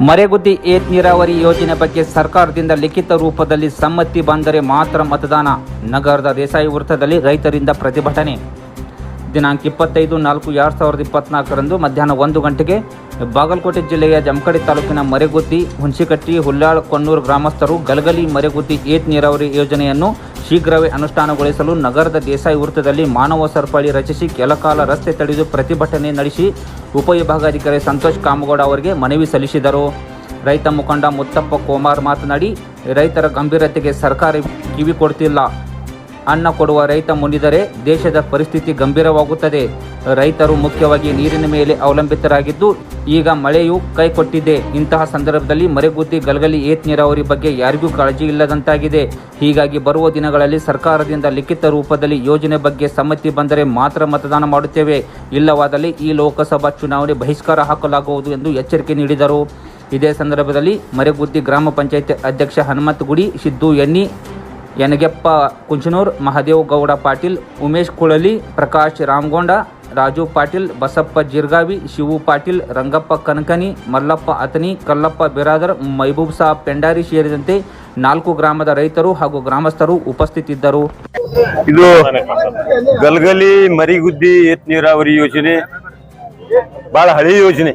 ಮರೆಗುದ್ದಿ ಏತ್ ನೀರಾವರಿ ಯೋಜನೆ ಬಗ್ಗೆ ಸರ್ಕಾರದಿಂದ ಲಿಖಿತ ರೂಪದಲ್ಲಿ ಸಮ್ಮತಿ ಬಂದರೆ ಮಾತ್ರ ಮತದಾನ. ನಗರದ ದೇಸಾಯಿ ವೃತ್ತದಲ್ಲಿ ರೈತರಿಂದ ಪ್ರತಿಭಟನೆ. ದಿನಾಂಕ ಇಪ್ಪತ್ತೈದು ನಾಲ್ಕು ಎರಡು ಸಾವಿರದ ಇಪ್ಪತ್ನಾಲ್ಕರಂದು ಮಧ್ಯಾಹ್ನ ಒಂದು ಗಂಟೆಗೆ ಬಾಗಲಕೋಟೆ ಜಿಲ್ಲೆಯ ಜಮಖಡಿ ತಾಲೂಕಿನ ಮರೆಗುದ್ದಿ, ಹುಣಸಿಕಟ್ಟಿ ಹುಲ್ಲಾಳ್ ಕೊಣ್ಣೂರು ಗ್ರಾಮಸ್ಥರು ಗಲಗಲಿ ಮರೆಗುದ್ದಿ ಏತ್ ನೀರಾವರಿ ಯೋಜನೆಯನ್ನು ಶೀಘ್ರವೇ ಅನುಷ್ಠಾನಗೊಳಿಸಲು ನಗರದ ದೇಸಾಯಿ ವೃತ್ತದಲ್ಲಿ ಮಾನವ ಸರಪಳಿ ರಚಿಸಿ ಕೆಲಕಾಲ ರಸ್ತೆ ತಡೆದು ಪ್ರತಿಭಟನೆ ನಡೆಸಿ ಉಪವಿಭಾಗಾಧಿಕಾರಿ ಸಂತೋಷ್ ಕಾಮಗೌಡ ಅವರಿಗೆ ಮನವಿ ಸಲ್ಲಿಸಿದರು. ರೈತ ಮುಖಂಡ ಮುತ್ತಪ್ಪ ಕೋಮಾರ್ ಮಾತನಾಡಿ, ರೈತರ ಗಂಭೀರತೆಗೆ ಸರ್ಕಾರ ಕಿವಿ ಕೊಡ್ತಿಲ್ಲ. ಅನ್ನ ಕೊಡುವ ರೈತ ಮುನಿದರೆ ದೇಶದ ಪರಿಸ್ಥಿತಿ ಗಂಭೀರವಾಗುತ್ತದೆ. ರೈತರು ಮುಖ್ಯವಾಗಿ ನೀರಿನ ಮೇಲೆ ಅವಲಂಬಿತರಾಗಿದ್ದು, ಈಗ ಮಳೆಯು ಕೈಕೊಟ್ಟಿದೆ ಇಂತಹ ಸಂದರ್ಭದಲ್ಲಿ ಮರೆಗುದ್ದಿ ಗಲಗಲಿ, ಏತ್ ನೀರಾವರಿ ಬಗ್ಗೆ ಯಾರಿಗೂ ಕಾಳಜಿ ಇಲ್ಲದಂತಾಗಿದೆ. ಹೀಗಾಗಿ ಬರುವ ದಿನಗಳಲ್ಲಿ ಸರ್ಕಾರದಿಂದ ಲಿಖಿತ ರೂಪದಲ್ಲಿ ಯೋಜನೆ ಬಗ್ಗೆ ಸಮ್ಮತಿ ಬಂದರೆ ಮಾತ್ರ ಮತದಾನ ಮಾಡುತ್ತೇವೆ. ಇಲ್ಲವಾದಲ್ಲಿ ಈ ಲೋಕಸಭಾ ಚುನಾವಣೆ ಬಹಿಷ್ಕಾರ ಹಾಕಲಾಗುವುದು ಎಂದು ಎಚ್ಚರಿಕೆ ನೀಡಿದರು. ಇದೇ ಸಂದರ್ಭದಲ್ಲಿ ಮರೆಗುದ್ದಿ ಗ್ರಾಮ ಪಂಚಾಯತ್ ಅಧ್ಯಕ್ಷ ಹನುಮಂತ್ ಗುಡಿ ಸಿದ್ದು ಎಣ್ಣಿ ಯನಗೆಪ್ಪ ಕುಂಚನೂರ್, ಮಹದೇವ್ ಗೌಡ ಪಾಟೀಲ್, ಉಮೇಶ್ ಕುಳಲಿ, ಪ್ರಕಾಶ್ ರಾಮಗೊಂಡ, ರಾಜು ಪಾಟೀಲ್, ಬಸಪ್ಪ ಜಿರ್ಗಾವಿ, ಶಿವು ಪಾಟೀಲ್, ರಂಗಪ್ಪ ಕನಕನಿ, ಮಲ್ಲಪ್ಪ ಅತನಿ ಕಲ್ಲಪ್ಪ ಬಿರಾದರ್, ಮೈಬೂಬ್ ಸಾಬ್ ಪೆಂಡಾರಿ ಸೇರಿದಂತೆ ನಾಲ್ಕು ಗ್ರಾಮದ ರೈತರು ಹಾಗೂ ಗ್ರಾಮಸ್ಥರು ಉಪಸ್ಥಿತಿದ್ದರು. ಇದು ಗಲ್ಗಲಿ ಮರಿಗುದ್ದಿ ಏತ್ ನೀರಾವರಿ ಯೋಜನೆ. ಬಹಳ ಹಳೆ ಯೋಜನೆ.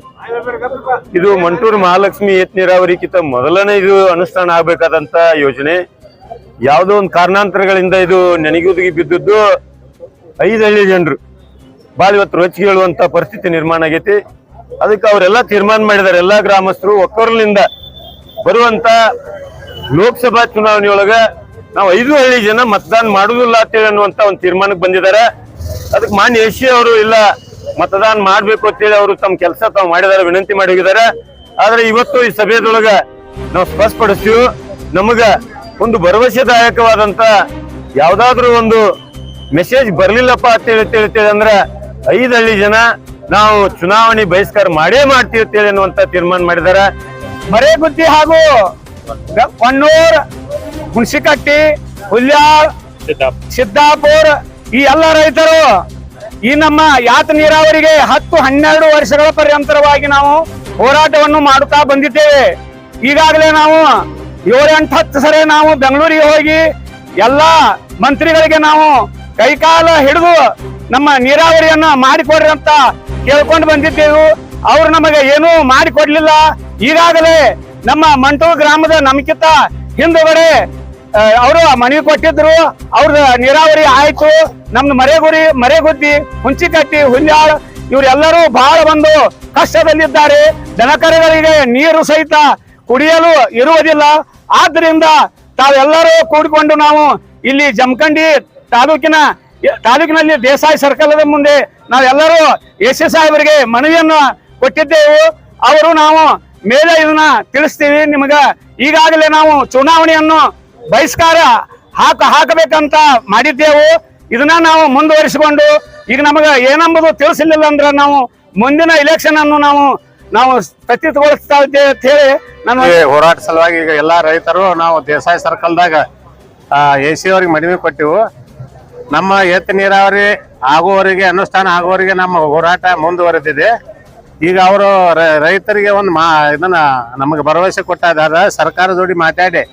ಇದು ಮಂಟೂರು ಮಹಾಲಕ್ಷ್ಮಿ ಏತ್ ನೀರಾವರಿಗಿಂತ ಮೊದಲನೇ ಇದು ಅನುಷ್ಠಾನ ಆಗ್ಬೇಕಾದಂತ ಯೋಜನೆ. ಯಾವುದೋ ಒಂದು ಕಾರಣಾಂತರಗಳಿಂದ ಇದು ನೆನೆಗುದಿಗೆ ಬಿದ್ದದ್ದು. ಐದು ಹಳ್ಳಿ ಜನರು. ಭಾಳ ಇವತ್ತು ರೊಚ್ಚಿಗೆ ಹೇಳುವಂತ ಪರಿಸ್ಥಿತಿ ನಿರ್ಮಾಣ ಆಗೈತಿ. ಅದಕ್ಕೆ ಅವರೆಲ್ಲ ತೀರ್ಮಾನ ಮಾಡಿದ್ದಾರೆ. ಎಲ್ಲಾ ಗ್ರಾಮಸ್ಥರು ಒಕ್ಕರ್ಲಿಂದ ಬರುವಂತ ಲೋಕಸಭಾ ಚುನಾವಣೆಯೊಳಗ ನಾವು ಐದು ಹಳ್ಳಿ ಜನ ಮತದಾನ ಮಾಡುದಿಲ್ಲ ಅಂತೇಳಿ ಅನ್ನುವಂತ ಒಂದು ತೀರ್ಮಾನಕ್ಕೆ ಬಂದಿದ್ದಾರೆ. ಅದಕ್ಕೆ ಮಾನ್ಯ ಎಸ್ ಅವರು ಇಲ್ಲ, ಮತದಾನ ಮಾಡ್ಬೇಕು ಅಂತೇಳಿ ಅವರು ತಮ್ಮ ಕೆಲಸ ತಾವು ಮಾಡಿದಾರೆ ವಿನಂತಿ ಮಾಡಿ ಹೋಗಿದ್ದಾರೆ. ಆದ್ರೆ ಇವತ್ತು ಈ ಸಭೆಯದೊಳಗ ನಾವು ಸ್ಪಷ್ಟಪಡಿಸ್ತೀವಿ, ನಮಗ ಒಂದು ಭರವಸೆದಾಯಕವಾದಂತ ಯಾವ್ದಾದ್ರು ಒಂದು ಮೆಸೇಜ್ ಬರ್ಲಿಲ್ಲಪ್ಪ ಅಂತೇಳಿ ಹೇಳ್ತೇಳ್ತೇವೆ ಅಂದ್ರೆ ಐದು ಹಳ್ಳಿ ಜನ ನಾವು ಚುನಾವಣೆ ಬಹಿಷ್ಕಾರ ಮಾಡೇ ಮಾಡ್ತೀವಿ ಅಂತೇಳಿ ಅನ್ನುವಂತ ತೀರ್ಮಾನ ಮಾಡಿದ್ದಾರೆ ಮರೇಗುದ್ದಿ ಹಾಗೂ ಕೊಣ್ಣೂರ್ ಹುಣಸಿಕಟ್ಟಿ, ಹುಲ್ಯಾಳ್, ಸಿದ್ದಾಪುರ್ ಈ ಎಲ್ಲ ರೈತರು ಈ ನಮ್ಮ ಯಾತ ನೀರಾವರಿಗೆ ಹತ್ತು ಹನ್ನೆರಡು ವರ್ಷಗಳ ಪರ್ಯಂತರವಾಗಿ ನಾವು ಹೋರಾಟವನ್ನು ಮಾಡುತ್ತಾ ಬಂದಿದ್ದೇವೆ. ಈಗಾಗಲೇ ನಾವು ಏಳೆಂಟು ಹತ್ತು ಸರಿ ನಾವು ಬೆಂಗಳೂರಿಗೆ ಹೋಗಿ ಎಲ್ಲಾ ಮಂತ್ರಿಗಳಿಗೆ ನಾವು ಕೈಕಾಲ ಹಿಡಿದು ನಮ್ಮ ನೀರಾವರಿಯನ್ನ ಮಾಡಿಕೊಡ್ರಿ ಅಂತ ಕೇಳ್ಕೊಂಡು ಬಂದಿದ್ದೆವು. ಅವ್ರು ನಮಗೆ ಏನೂ ಮಾಡಿಕೊಡ್ಲಿಲ್ಲ. ಈಗಾಗಲೇ ನಮ್ಮ ಮಂಟೂರು ಗ್ರಾಮದ ನಮ್ಕಿಂತ ಹಿಂದುಗಡೆ ಅವರು ಮನವಿ ಕೊಟ್ಟಿದ್ರು. ಅವ್ರದ ನೀರಾವರಿ ಆಯ್ತು. ನಮ್ದು ಮರೆಗುರಿ, ಮರೆಗುದ್ದಿ, ಹುಂಚಿಕಟ್ಟಿ, ಹುಲ್ಯಾಳ್, ಇವರೆಲ್ಲರೂ ಬಹಳ ಬಂದು ಕಷ್ಟದಲ್ಲಿದ್ದಾರೆ. ದನಕರುಗಳಿಗೆ ನೀರು ಸಹಿತ ಕುಡಿಯಲು ಇರುವುದಿಲ್ಲ. ಆದ್ರಿಂದ ತಾವೆಲ್ಲರೂ ಕೂಡಿಕೊಂಡು ನಾವು ಇಲ್ಲಿ ಜಮಖಂಡಿ ತಾಲೂಕಿನ, ತಾಲೂಕಿನಲ್ಲಿ ದೇಸಾಯಿ ಸರ್ಕಲದ ಮುಂದೆ ನಾವೆಲ್ಲರೂ ಎಸ್ ಎಸ್ ಸಾಹೇಬರಿಗೆ ಮನವಿಯನ್ನು ಕೊಟ್ಟಿದ್ದೆವು. ಅವರು ನಾವು ಮೇಲೆ ಇದನ್ನ ತಿಳಿಸ್ತೀವಿ. ನಿಮಗ ಈಗಾಗಲೇ ನಾವು ಚುನಾವಣೆಯನ್ನು ಬಹಿಷ್ಕಾರ ಹಾಕ, ಹಾಕಬೇಕಂತ ಮಾಡಿದ್ದೇವು. ಇದನ್ನ ನಾವು ಮುಂದುವರಿಸಿಕೊಂಡು, ಈಗ ನಮಗ ಏನಂಬುದು ತಿಳಿಸಲಿಲ್ಲ ಅಂದ್ರೆ ನಾವು ಮುಂದಿನ ಇಲೆಕ್ಷನ್ ಅನ್ನು ನಾವು ನಾವು ಸ್ಥಗಿತಗೊಳಿಸ್ತಾ ಇದ್ದೇವೆ ಅಂತ ಹೇಳಿ ನಾನು ಹೋರಾಟ ಸಲುವಾಗಿ ಈಗ ಎಲ್ಲಾ ರೈತರು ನಾವು ದೇಸಾಯಿ ಸರ್ಕಲ್ದಾಗ ಎ ಸಿ ಅವ್ರಿಗೆ ಮನವಿ ಕೊಟ್ಟಿವು. ನಮ್ಮ ಎತ್ತು ನೀರಾವರಿ ಆಗುವವರಿಗೆ, ಅನುಷ್ಠಾನ ಆಗುವವರಿಗೆ ನಮ್ಮ ಹೋರಾಟ ಮುಂದುವರೆದಿದೆ. ಈಗ ಅವರು ರೈತರಿಗೆ ಒಂದು ಮಾ, ಇದನ್ನ ನಮಗೆ ಭರವಸೆ ಕೊಟ್ಟಿದ್ದಾರೆ ಸರ್ಕಾರ ಜೋಡಿ ಮಾತಾಡಿ,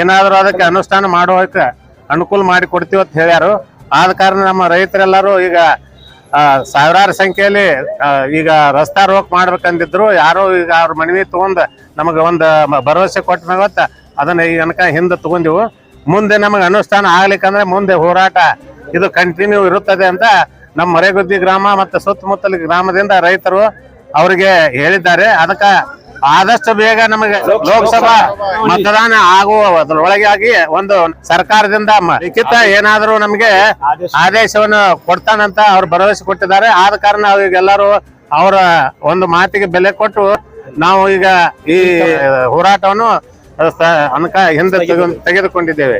ಏನಾದರೂ ಅದಕ್ಕೆ ಅನುಷ್ಠಾನ ಮಾಡುವಕ್ಕೆ ಅನುಕೂಲ ಮಾಡಿ ಕೊಡ್ತೀವಿ ಅಂತ ಹೇಳ್ಯಾರು. ಆದ ಕಾರಣ ನಮ್ಮ ರೈತರೆಲ್ಲರೂ ಈಗ ಸಾವಿರಾರು ಸಂಖ್ಯೆಯಲ್ಲಿ ಈಗ ರಸ್ತಾ ರೋಕ್ ಮಾಡ್ಬೇಕಂದಿದ್ರು, ಯಾರೋ ಈಗ ಅವ್ರ ಮನವಿ ತಗೊಂಡ್ ನಮಗೆ ಒಂದು ಭರವಸೆ ಕೊಟ್ಟ ಮ್ಯಾಗತ್ತ ಅದನ್ನ ಈ ಅನ್ಕ ಹಿಂದೆ ತಗೊಂಡಿವು. ಮುಂದೆ ನಮಗೆ ಅನುಷ್ಠಾನ ಆಗ್ಲಿಕ್ಕಂದ್ರೆ ಮುಂದೆ ಹೋರಾಟ, ಇದು ಕಂಟಿನ್ಯೂ ಇರುತ್ತದೆ ಅಂತ ನಮ್ಮ ಮರೆಗುದ್ದಿ ಗ್ರಾಮ ಮತ್ತು ಸುತ್ತಮುತ್ತಲ ಗ್ರಾಮದಿಂದ ರೈತರು ಅವರಿಗೆ ಹೇಳಿದ್ದಾರೆ. ಅದಕ್ಕ ಆದಷ್ಟು ಬೇಗ ನಮಗೆ ಲೋಕಸಭಾ ಮತದಾನ ಆಗುವ ಆಗಿ ಒಂದು ಸರ್ಕಾರದಿಂದ ಲಿಖಿತ ಏನಾದರೂ ನಮಗೆ ಆದೇಶವನ್ನು ಕೊಡ್ತಾನಂತ ಅವ್ರು ಭರವಸೆ ಕೊಟ್ಟಿದ್ದಾರೆ. ಆದ ಕಾರಣ ಅವ್ರಿಗೆಲ್ಲರೂ ಅವರ ಒಂದು ಮಾತಿಗೆ ಬೆಲೆ ಕೊಟ್ಟು ನಾವು ಈಗ ಈ ಹೋರಾಟವನ್ನು ಹಿಂದೆ ತೆಗೆ- ತೆಗೆದುಕೊಂಡಿದ್ದೇವೆ.